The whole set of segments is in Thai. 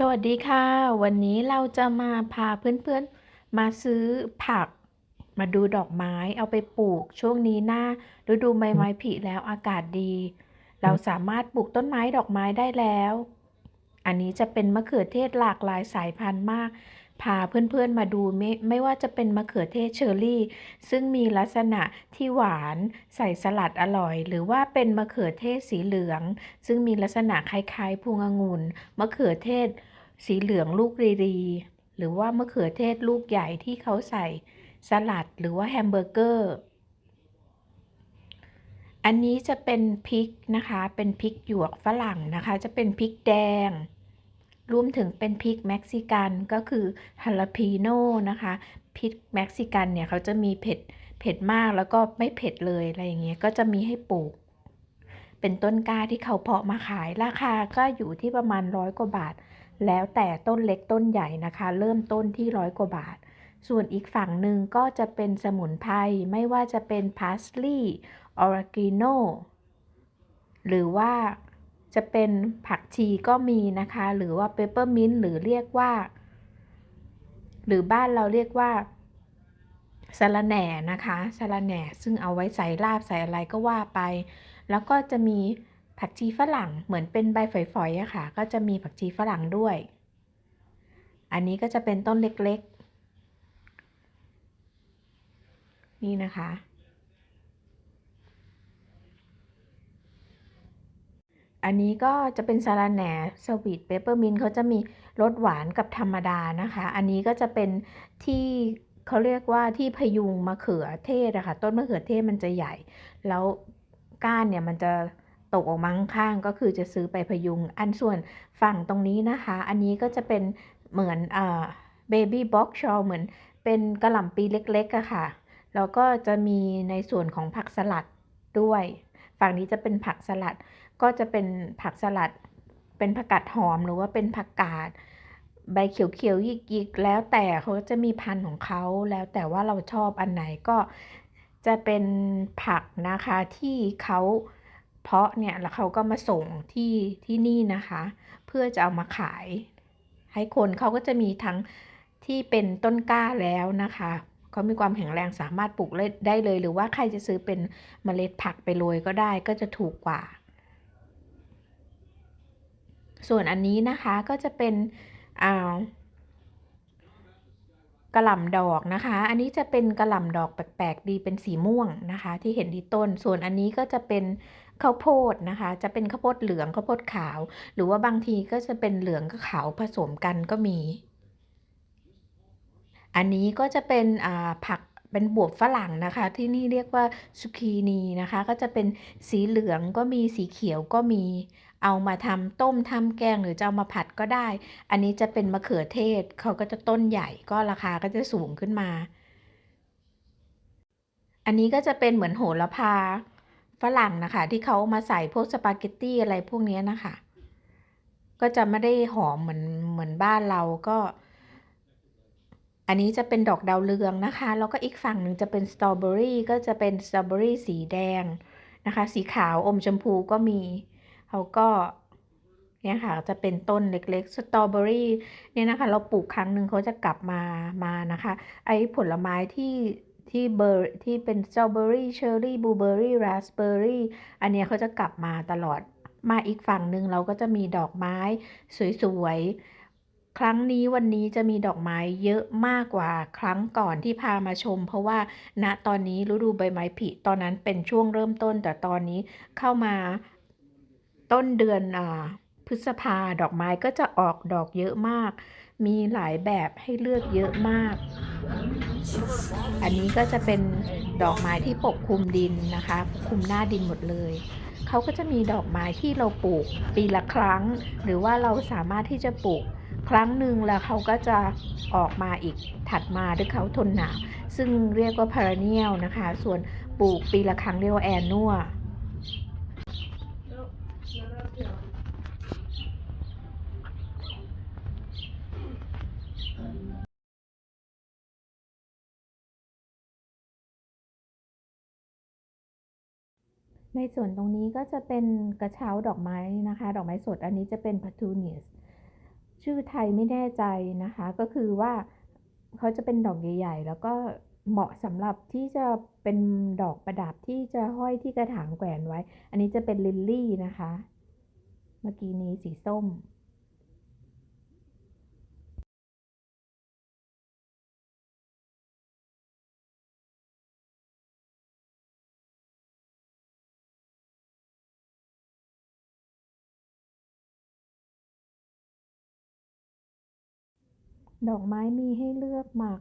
สวัสดีค่ะ วันนี้เราจะมาพาเพื่อนๆ มาซื้อผัก มาดูดอกไม้เอาไปปลูกช่วงนี้หน้าฤดูใบไม้ผลิแล้วอากาศดี เราสามารถปลูกต้นไม้ดอกไม้ได้แล้ว อันนี้จะเป็นมะเขือเทศหลากหลายสายพันธุ์มาก พาเพื่อนๆมาดูไม่ไม่ว่าจะเป็นมะเขือเทศเชอร์รี่ ซึ่งมีลักษณะที่หวานใส่สลัดอร่อย หรือว่าเป็นมะเขือเทศสีเหลือง ซึ่งมีลักษณะคล้ายๆพวงองุ่นมะเขือเทศ สีเหลืองลูกรีรี หรือว่ามะเขือเทศลูกใหญ่ที่เขาใส่สลัดหรือว่าแฮมเบอร์เกอร์อันนี้จะเป็นพริกนะคะ เป็นพริกหยวกฝรั่งนะคะ จะเป็นพริกแดง รวมถึงเป็นพริกเม็กซิกันก็คือฮาลาพีโน่นะคะพริกเม็กซิกันเนี่ยเขาจะมีเผ็ดเผ็ดมากแล้วก็ไม่เผ็ดเลยอะไรอย่างเงี้ยก็จะมีให้ปลูก เป็นต้นกล้าที่เขาเพาะมาขายราคาก็อยู่ที่ประมาณร้อยกว่าบาท แล้วแต่ต้นเล็กต้นใหญ่นะคะ เริ่มต้นที่ร้อยกว่าบาท ส่วนอีกฝั่งหนึ่งก็จะเป็นสมุนไพรไม่ว่าจะเป็นพาสลีย์ออร g กิโนหรือว่า จะเป็นผักชีก็มีนะคะ หรือว่าเปปเปอร์มินต์หรือเรียกว่า หรือบ้านเราเรียกว่าสะระแหน่นะคะสะระแหน่ซึ่งเอาไว้ใส่ลาบใส่อะไรก็ว่าไป แล้วก็จะมีผักชีฝรั่งเหมือนเป็นใบฝอยๆอะค่ะ ก็จะมีผักชีฝรั่งด้วย อันนี้ก็จะเป็นต้นเล็กๆ นี่นะคะ อันนี้ก็จะเป็นสาระแหน่สวีทเปเปอร์มินเขาจะมีรสหวานกับธรรมดานะคะ อันนี้ก็จะเป็นที่เขาเรียกว่าที่พยุงมะเขือเทศอะคะ่ะต้นมะเขือเทศมันจะใหญ่ แล้วก้านเนี่ยมันจะตกออกมาข้างก็คือจะซื้อไปพยุง อันส่วนฝั่งตรงนี้นะคะ อันนี้ก็จะเป็นเหมือนอ่าเบบี้บ็อกชอลเหมือนเป็นกระหล่ำปีเล็กๆอะค่ะ แล้วก็จะมีในส่วนของผักสลัดด้วย ฝั่งนี้จะเป็นผักสลัด ก็จะเป็นผักสลัด เป็นผักกาดหอมหรือว่าเป็นผักกาดใบเขียวๆยิกๆแล้วแต่เขาจะมีพันธุ์ของเขาแล้วแต่ว่าเราชอบอันไหนก็จะเป็นผักนะคะที่เขาเพาะเนี่ยแล้วเขาก็มาส่งที่ที่นี่นะคะ เพื่อจะเอามาขาย ให้คนเขาก็จะมีทั้งที่เป็นต้นกล้าแล้วนะคะ เขามีความแข็งแรงสามารถปลูกได้เลย หรือว่าใครจะซื้อเป็นเมล็ดผักไปโรยก็ได้ก็จะถูกกว่า ส่วนอันนี้นะคะก็จะเป็นอ่ากระหล่ำดอกนะคะ อันนี้จะเป็นกระหล่ำดอกแปลกๆดีเป็นสีม่วงนะคะ ที่เห็นที่ต้น ส่วนอันนี้ก็จะเป็นข้าวโพดนะคะ จะเป็นข้าวโพดเหลืองข้าวโพดขาว หรือว่าบางทีก็จะเป็นเหลืองกับขาวผสมกันก็มี อันนี้ก็จะเป็นผักเป็นบวบฝรั่งนะคะ ที่นี่เรียกว่าซูคีนีนะคะ ก็จะเป็นสีเหลืองก็มีสีเขียวก็มีเอามาทำต้มทำแกงหรือจะเอามาผัดก็ได้ อันนี้จะเป็นมะเขือเทศเขาก็จะต้นใหญ่ก็ราคาก็จะสูงขึ้นมา อันนี้ก็จะเป็นเหมือนโหระพาฝรั่งนะคะ ที่เขามาใส่พวกสปาเกตตี้อะไรพวกนี้นะคะ ก็จะไม่ได้หอมเหมือนเหมือนบ้านเราก็ อันนี้จะเป็นดอกดาวเรืองนะคะ แล้วก็อีกฝั่งหนึ่งจะเป็นสตรอเบอรี่ก็จะเป็นสตรอเบอรี่สีแดงนะคะ สีขาวอมชมพูก็มีเขาก็เนี่ยค่ะจะเป็นต้นเล็กๆสตรอเบอรี่เนี่ยนะคะ เราปลูกครั้งหนึ่งเขาจะกลับมามานะคะ ไอ้ผลไม้ที่ที่เบอร์ที่เป็นสตรอเบอรี่เชอร์รี่บลูเบอร์รี่ราสเบอร์รี่อันนี้เขาจะกลับมาตลอดมาอีกฝั่งหนึ่งเราก็จะมีดอกไม้สวยๆ ครั้งนี้วันนี้จะมีดอกไม้เยอะมากกว่าครั้งก่อนที่พามาชม เพราะว่าณตอนนี้ฤดูใบไม้ผลิตอนนั้นเป็นช่วงเริ่มต้น แต่ตอนนี้เข้ามาต้นเดือนอพฤษภาดอกไม้ก็จะออกดอกเยอะมาก มีหลายแบบให้เลือกเยอะมาก อันนี้ก็จะเป็นดอกไม้ที่ปกคลุมดินนะคะปกคลุมหน้าดินหมดเลยเขาก็จะมีดอกไม้ที่เราปลูกปีละครั้ง หรือว่าเราสามารถที่จะปลูก ครั้งหนึ่งแล้วเขาก็จะออกมาอีกถัดมาด้วยเขาทนหนาวซึ่งเรียกว่าพาราเนียลนะคะ ส่วนปลูกปีละครั้งเรียกว่าแอนนัวในส่วนตรงนี้ก็จะเป็นกระเช้าดอกไม้นะคะ ดอกไม้สดอันนี้จะเป็นพัทูเนียส ชื่อไทยไม่แน่ใจนะคะ ก็คือว่าเขาจะเป็นดอกใหญ่ ๆ แล้วก็เหมาะสำหรับที่จะเป็นดอกประดับที่จะห้อยที่กระถางแขวนไว้ อันนี้จะเป็นลิลลี่นะคะ เมื่อกี้นี้สีส้ม ดอกไม้มีให้เลือกมาก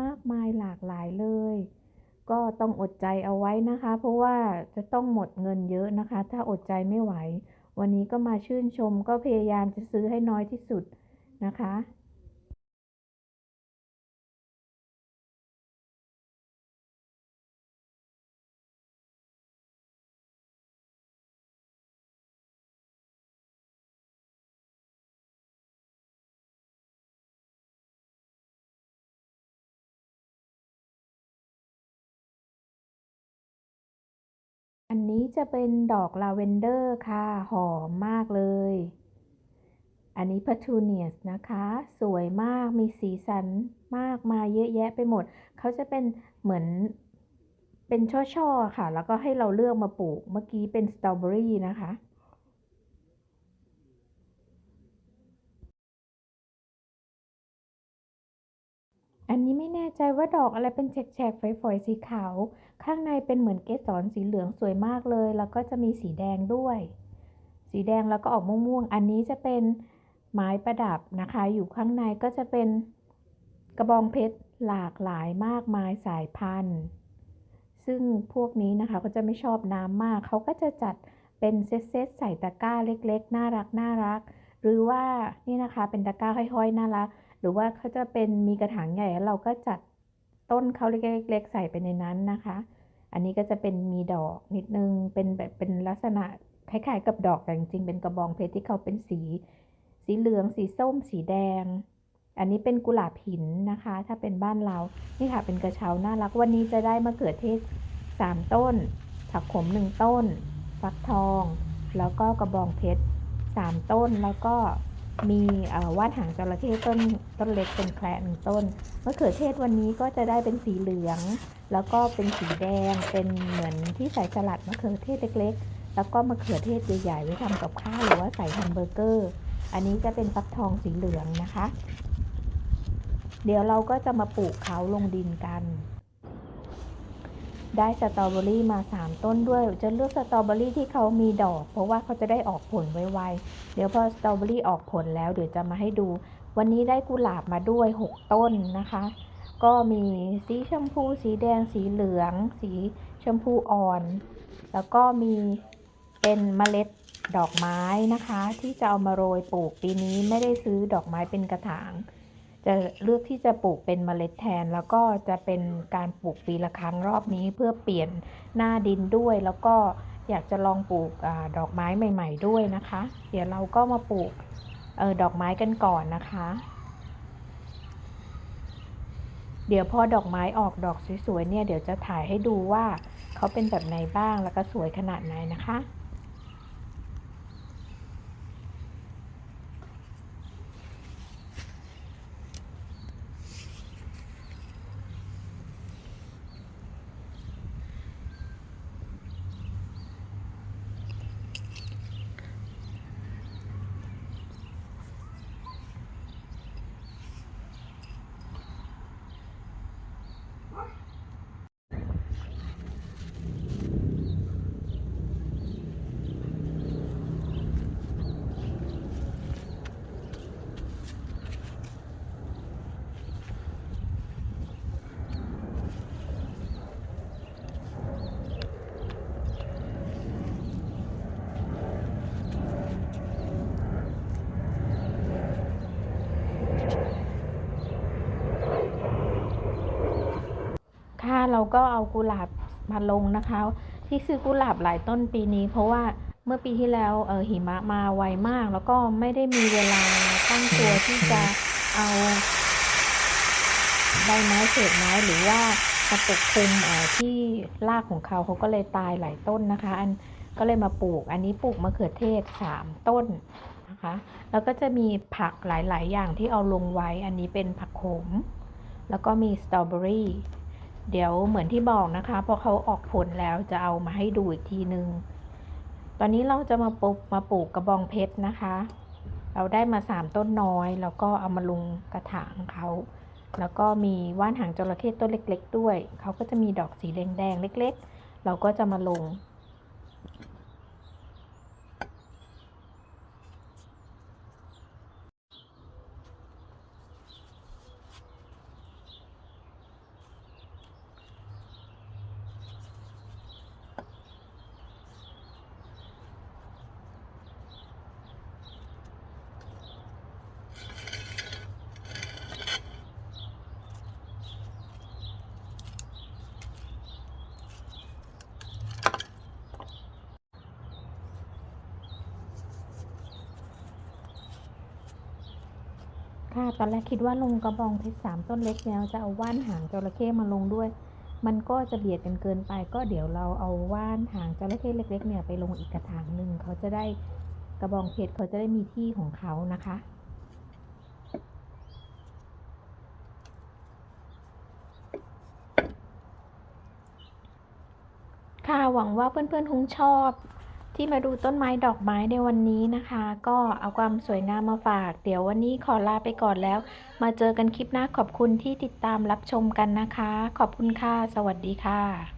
มากมายหลากหลายเลย ก็ต้องอดใจเอาไว้นะคะ เพราะว่าจะต้องหมดเงินเยอะนะคะ ถ้าอดใจไม่ไหว วันนี้ก็มาชื่นชมก็พยายามจะซื้อให้น้อยที่สุดนะคะ อันนี้จะเป็นดอกลาเวนเดอร์ค่ะ หอมมากเลย อันนี้พัทูเนียสนะคะ สวยมาก มีสีสันมากมาเยอะแยะไปหมด เขาจะเป็นเหมือนเป็นช่อๆค่ะ แล้วก็ให้เราเลือกมาปลูก เมื่อกี้เป็นสตรอเบอรี่นะคะ อันนี้ไม่แน่ใจว่าดอกอะไรเป็นแฉกๆฝอยๆสีขาว ข้างในเป็นเหมือนเกสรสีเหลืองสวยมากเลย แล้วก็จะมีสีแดงด้วย สีแดงแล้วก็ออกม่วงๆ อันนี้จะเป็นไม้ประดับนะคะ อยู่ข้างในก็จะเป็นกระบองเพชรหลากหลายมากมายสายพันธุ์ ซึ่งพวกนี้นะคะก็จะไม่ชอบน้ำมาก เขาก็จะจัดเป็นเซตๆใส่ตะกร้าเล็ก ๆ น่ารักน่ารัก หรือว่านี่นะคะเป็นตะกร้าห้อยๆน่ารัก หรือว่าเขาจะเป็นมีกระถางใหญ่แล้วเราก็จัดต้นเขาเล็กๆใส่ไปในนั้นนะคะ อันนี้ก็จะเป็นมีดอกนิดนึงเป็นแบบเป็นลักษณะคล้ายๆ กับดอกแต่จริงๆเป็นกระบองเพชรที่เขาเป็นสี สีเหลือง สีส้ม สีแดง อันนี้เป็นกุหลาบหินนะคะ ถ้าเป็นบ้านเรานี่ค่ะเป็นกระเช้าน่ารักวันนี้จะได้มะเขือเทศ3ต้น ผักขม1ต้น ฟักทอง แล้วก็กระบองเพชร3ต้นแล้วก็ มีว่าดหางจระเข้ต้นต้นเล็กเป็นแคระหนึ่งต้นมะเขือเทศวันนี้ก็จะได้เป็นสีเหลือง แล้วก็เป็นสีแดงเป็นเหมือนที่ใส่สลัดมะเขือเทศเล็กๆ แล้วก็มะเขือเทศใหญ่ๆไว้ทำกับข้าวหรือว่าใส่แฮมเบอร์เกอร์ อันนี้จะเป็นฟักทองสีเหลืองนะคะ เดี๋ยวเราก็จะมาปลูกเขาลงดินกัน ได้สตรอเบอรี่มา 3 ต้นด้วย จะเลือกสตรอเบอรี่ที่เขามีดอก เพราะว่าเขาจะได้ออกผลไวๆ เดี๋ยวพอสตรอเบอรี่ออกผลแล้วเดี๋ยวจะมาให้ดู วันนี้ได้กุหลาบมาด้วย 6 ต้นนะคะ ก็มีสีชมพู สีแดง สีเหลือง สีชมพูอ่อน แล้วก็มีเป็นเมล็ดดอกไม้นะคะ ที่จะเอามาโรยปลูกปีนี้ไม่ได้ซื้อดอกไม้เป็นกระถาง จะเลือกที่จะปลูกเป็นเมล็ดแทน แล้วก็จะเป็นการปลูกปีละครั้งรอบนี้เพื่อเปลี่ยนหน้าดินด้วย แล้วก็อยากจะลองปลูกอดอกไม้ใหม่ ๆ ด้วยนะคะ เดี๋ยวเราก็มาปลูกออดอกไม้กันก่อนนะคะ เดี๋ยวพอดอกไม้ออกดอกสวยๆเนี่ยเดี๋ยวจะถ่ายให้ดูว่าเขาเป็นแบบไหนบ้างแล้วก็สวยขนาดไหนนะคะ What? เราก็เอากุหลาบมาลงนะคะ ที่ซื้อกุหลาบหลายต้นปีนี้ เพราะว่าเมื่อปีที่แล้วเออหิมะมาไวมาก แล้วก็ไม่ได้มีเวลาตั้งตัวที่จะเอาใบไม้เศษไม้หรือว่ามาปกคลุมที่รากของเขาเขาก็เลยตายหลายต้นนะคะ อันก็เลยมาปลูก อันนี้ปลูกมะเขือเทศสามต้นนะคะ แล้วก็จะมีผักหลาย ๆ อย่างที่เอาลงไว้ อันนี้เป็นผักโขม แล้วก็มีสตรอเบอรี่ เดี๋ยวเหมือนที่บอกนะคะพอเขาออกผลแล้วจะเอามาให้ดูอีกทีนึง ตอนนี้เราจะมาปลูกมาปลูกกระบองเพชรนะคะ เราได้มาสามต้นน้อย แล้วก็เอามาลงกระถางเขาแล้วก็มีว่านหางจระเข้ต้นเล็ก ๆ ด้วย เขาก็จะมีดอกสีแดงๆเล็ก ๆ เราก็จะมาลง ค่ะ ตอนแรกคิดว่าลงกระบองเพชรสามต้นเล็กแล้วจะเอาว่านหางจระเข้มาลงด้วย มันก็จะเบียดกันเกินไป ก็เดี๋ยวเราเอาว่านหางจระเข้เล็ก ๆ เนี่ยไปลงอีกกระถางหนึ่งเขาจะได้กระบองเพชรเขาจะได้มีที่ของเขานะคะค่ะหวังว่าเพื่อนๆคงชอบ ที่มาดูต้นไม้ดอกไม้ในวันนี้นะคะ ก็เอาความสวยงามมาฝาก เดี๋ยววันนี้ขอลาไปก่อนแล้ว มาเจอกันคลิปหน้าขอบคุณที่ติดตามรับชมกันนะคะ ขอบคุณค่ะ สวัสดีค่ะ